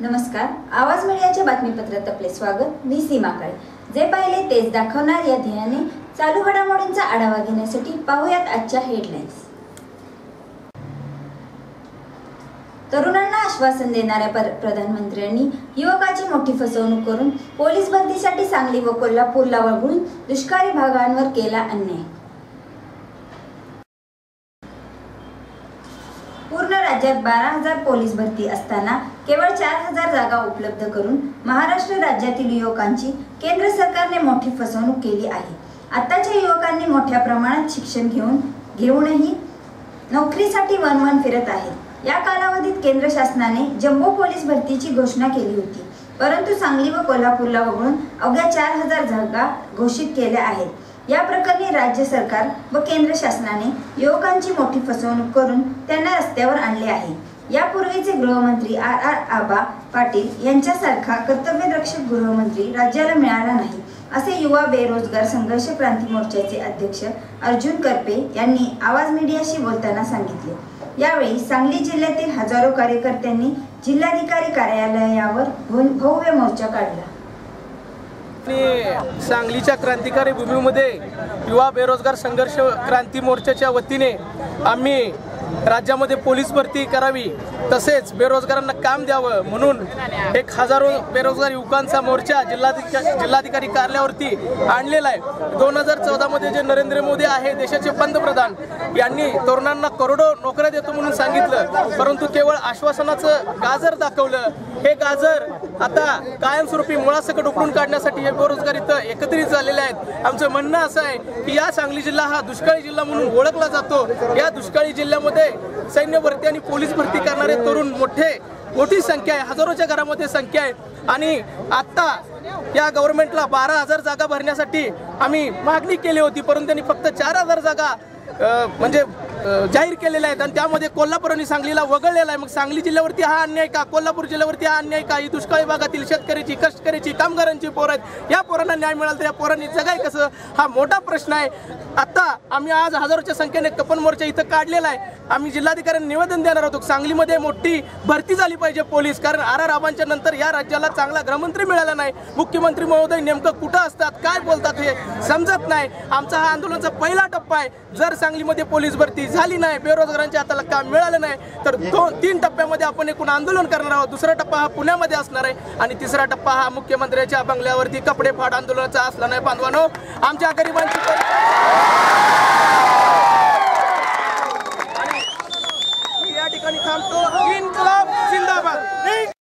नमस्कार. आवाज मीडियाच्या बातमीपत्रात आपले स्वागत. मी सीमा काळे. जे पाहिले तेच दाखवणार या ध्येयाने चालू घडामोडींचा आढावा घेण्यासाठी पाहूयात आजच्या हेडलाईन्स तरुणांना आश्वासन देणाऱ्या प्रधानमंत्र्यांनी युवकाची मोठी फसवणूक करून पोलीस भरतीसाठी सांगली व कोल्हापूरला वळवून दुष्काळी भागांवर केला अन्याय. राज्यात बारा हजार पोलीस भरती असताना केवळ चार हजार जागा उपलब्ध करून महाराष्ट्र राज्यातील युवकांची केंद्र सरकारने मोठी फसवणूक केली आहे. आताच्या युवकांनी मोठ्या प्रमाणात शिक्षण घेऊन घेऊनही नोकरीसाठी वनवन फिरत आहेत. या कालावधीत केंद्र शासनाने जम्बो पोलीस भरतीची घोषणा केली होती. परंतु सांगली व कोल्हापूरला वगळून अवघ्या चार हजार जागा घोषित केल्या आहेत. या प्रकरणी राज्य सरकार व केंद्र शासनाने युवकांची मोठी फसवणूक करून त्यांना रस्त्यावर आणले आहे. यापूर्वीचे गृहमंत्री आर आर आबा पाटील यांच्यासारखा कर्तव्यरक्षक गृहमंत्री राज्याला मिळाला नाही असे युवा बेरोजगार संघर्ष क्रांती मोर्चाचे अध्यक्ष अर्जुन करपे यांनी आवाज मीडियाशी बोलताना सांगितले. यावेळी सांगली जिल्ह्यातील हजारो कार्यकर्त्यांनी जिल्हाधिकारी कार्यालयावर भव्य मोर्चा काढला. आणि सांगलीच्या क्रांतिकारी भूमीमध्ये युवा बेरोजगार संघर्ष क्रांती मोर्चाच्या वतीने आम्ही राज्यामध्ये पोलीस भरती करावी तसेच बेरोजगारांना काम द्यावं म्हणून एक हजारो बेरोजगार युवकांचा मोर्चा जिल्हाधिका जिल्हाधिकारी कार्यालयावरती आणलेला आहे. दोन हजार चौदामध्ये जे नरेंद्र मोदी आहे देशाचे पंतप्रधान यांनी तरुणांना करोडो नोकऱ्या देतो म्हणून सांगितलं. परंतु केवळ आश्वासनाचं गाजर दाखवलं. हे गाजर आता कायमस्वरूपी मुळासकट उकडून काढण्यासाठी हे बेरोजगार इथं एकत्रित झालेले आहेत. आमचं म्हणणं असं आहे की या सांगली जिल्हा हा दुष्काळी जिल्हा म्हणून ओळखला जातो. या दुष्काळी जिल्ह्यामध्ये सैन्य भरती आणि पोलीस भरती करणारे तरुण मोठे मोठी संख्या आहे हजारोच्या घरामध्ये संख्या आहे. आणि आत्ता या गव्हर्नमेंटला बारा हजार जागा भरण्यासाठी आम्ही मागणी केली होती परंतु त्यांनी फक्त चार हजार जागा म्हणजे जाहीर केलेल्या आहेत. आणि त्यामध्ये कोल्हापूर आणि सांगलीला वगळलेला आहे. मग सांगली जिल्ह्यावरती हा अन्याय का? कोल्हापूर जिल्ह्यावरती हा अन्याय का? ही दुष्काळी भागातील शेतकऱ्याची कष्टकऱ्याची कामगारांची पोरं आहेत. या पोरांना न्याय मिळाला तर या पोरांनी जगाय कसं? हा मोठा प्रश्न आहे. आता आम्ही आज हजारोच्या संख्येने कपन मोर्चा इथं काढलेला आहे. आम्ही जिल्हाधिकाऱ्यांना निवेदन देणार होतो सांगलीमध्ये मोठी भरती झाली पाहिजे पोलीस. कारण आर आर आबांच्या नंतर या राज्याला चांगला गृहमंत्री मिळाला नाही. मुख्यमंत्री महोदय नेमकं कुठं असतात? काय बोलतात हे समजत नाही. आमचा हा आंदोलनाचा पहिला टप्पा आहे. जर सांगलीमध्ये पोलीस भरती झाली नाही बेरोजगारांच्या हाताला काम मिळालं नाही तर दोन तीन टप्प्यामध्ये आपण एकूण आंदोलन करणार आहोत. दुसरा टप्पा हा पुण्यामध्ये असणार आहे आणि तिसरा टप्पा हा मुख्यमंत्र्यांच्या बंगल्यावरती कपडे फाड आंदोलनाचा असला नाही बांधवानो आमच्या गरिबांची परिस्थिती